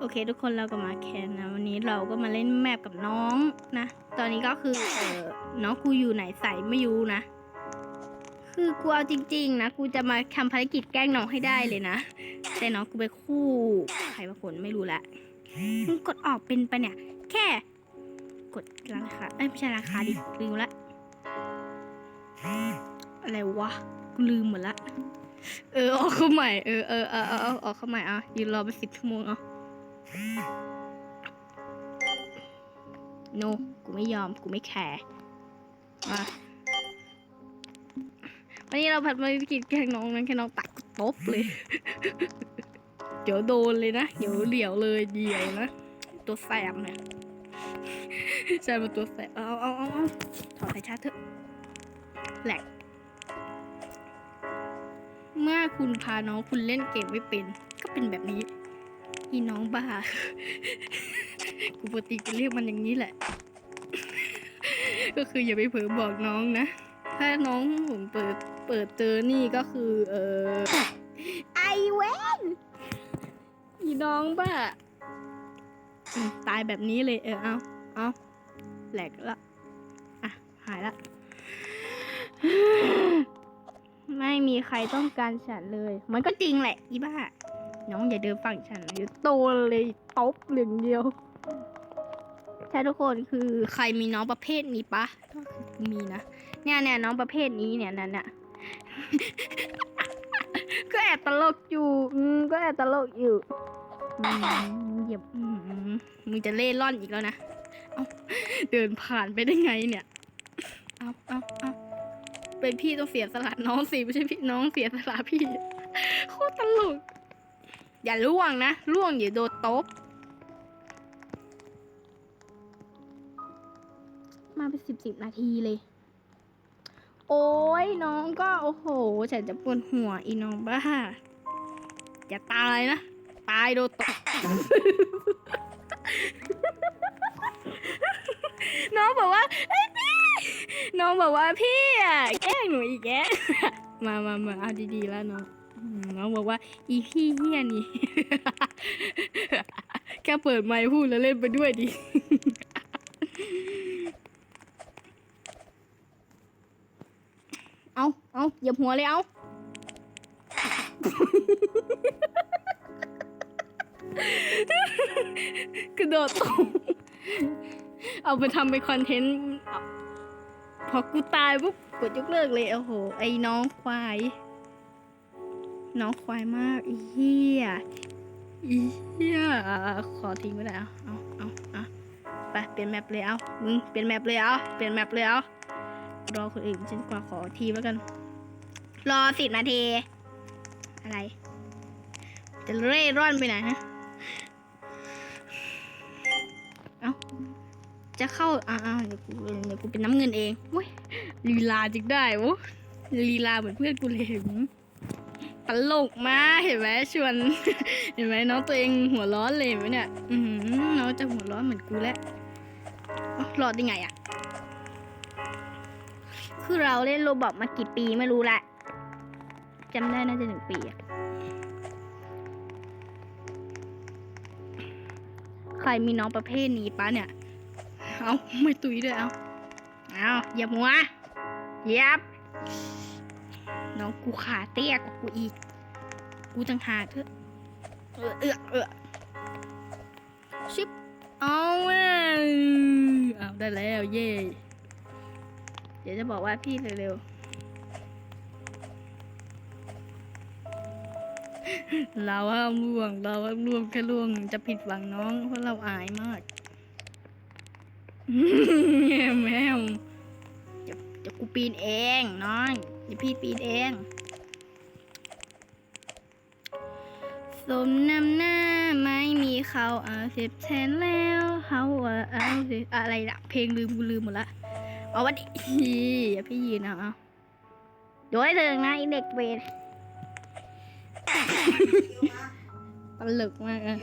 โอเค ทุกคนเราก็มาแคนนะวันนี้เราก็มาเล่นแมปกับน้องนะ ตอนนี้ก็คือเออน้องกูอยู่ไหนใส่ไม่รู้นะ คือกูเอาจริง ๆ นะกูจะมาทำภารกิจแกล้งน้องให้ได้เลยนะ แต่น้องกูไปคู่ใครบางคนไม่รู้ละมึงกดออกเป็นปะเนี่ย แค่ กดราคาเอ้ยไม่ใช่ราคาดิลืมละอะไรวะกูลืมหมดละเออออกเข้าใหม่เออเออเออเอออาออกเข้าใหม่อะยืนรอไปสิบชั่วโมงเอา โนกูไม่ยอม กูไม่แคร์ มา วันนี้เราผัดมาวิกฤตแกล้งน้องนั้นแค่น้องตักกูตบเลย เดี๋ยวโดนเลยนะ เดี๋ยวเหลียวเลยเดียวนะ ตัวแสบเนี่ยใช่เป็นตัวแสบ เอาเอาเอาเอาถอดสายชาร์จเถอะ แหลก เมื่อคุณพาน้องคุณเล่นเกมไม่เป็น ก็เป็นแบบนี้ อีน้องบ้า กูปกติกูเรียกมันอย่างนี้แหละ ก็คืออย่าไปเผลอบอกน้องนะ ถ้าน้องผมเปิดเปิดเจอนี่ก็คือ เออไอเวนอีน้องบ้าอืมตายแบบนี้เลยเออเอาเอาแหลกละอะ หายละไม่มีใครต้องการฉันเลย มันก็จริงแหละ อีบ้า น้องอย่าเดินฝั่งฉันนะเดี๋ยวโตเลยตบเหลืองเดียวใช่ทุกคนคือใครมีน้องประเภทนี้ปะมีนะเนี่ยเนี่ยน้องประเภทนี้เนี่ยนั่นน่ะก็แอบตลกอยู่ก็แอบตลกอยู่มเหยียบอืมมึงจะเล่ร่อนอีกแล้วนะเอาเดินผ่านไปได้ไงเนี่ยเอาเอาเอาเป็นพี่ต้องเสียสละน้องสิไม่ใช่พี่น้องเสียสละพี่โคตรตลก อย่าล่วงนะล่วงอย่าโดนตบมาเป็นสิบสิบนาทีเลย โอ้ยน้องก็โอ้โหฉันจะปวดหัวอีน้องบ้าอย่าตายนะ ตายโดนตบน้องบอกว่าเอ้พี่น้องบอกว่าพี่อะแกล้งหนูอีกแกมามามาเอาดีๆแล้วน้อง น้องบอกว่า อีพี่เฮียนี่ แค่เปิดไมค์พูดแล้วเล่นไปด้วยดิ เอาเอาเหยียบหัวเลยเอา กระโดดตกเอาไปทำเป็นคอนเทนต์พอกูตายปุ๊บกดยกเลิกเลย โอ้โห ไอ้น้องควาย น้องควายมากอีเหี้ยอีเหี้ยขอทิ้งไปเลยเอาเอาเอาเอาไปเปลี่ยนแมปเลยเอามึงเปลี่ยนแมปเลยเอาเปลี่ยนแมปเลยเอารอคนอื่นจนกว่าขอทีแล้วกัน รอสิบนาที อะไร จะเร่ร่อนไปไหนฮะเอาจะเข้าอ่าเดี๋ยวกูเดี๋ยวกูเป็นน้ำเงินเองเว้ยลีลาจึงได้โว้ลีลาเหมือนเพื่อนกูเลย ตลกมากเห็นไหมชวน เห็นไหมน้องตัวเองหัวร้อนเลยเห็นไหมเนี่ยอืน้องจะหัวร้อนเหมือนกูแล้วอ๊ะรอดได้ไงอะคือเราเล่นโรบอกมากี่ปีไม่รู้แหละจำได้น่าจะหนึ่งปีอะใครมีน้องประเภทนี้ปะเนี่ย เอาไม่ตุยด้วยเอา เอาเหยียบหัวยียบ น้องกูขาเตี้ยกว่ากูอีก กูจังหากเถอะเออเออเออชิปเอาเว้ยเอาได้แล้วเย่เดี๋ยวจะบอกว่าพี่เร็วๆเราห้าล่วง เราห้าล่วงแค่ล่วงจะผิดหวังน้องเพราะเราอายมากแมวเดี๋ยวเดี๋ยว กูปีนเองน้องเดี๋ยวพี่ปีนเอง สมนำหน้าไม่มีเขาเอาเสียบแทนแล้วเขาว่าเอาสิอะไรล่ะเพลงลืมกูลืมหมดละเอาวันนี้อย่าพี่ยืนเอาเอาโดยเถิงนะไอเด็กเวรตลกมากอะ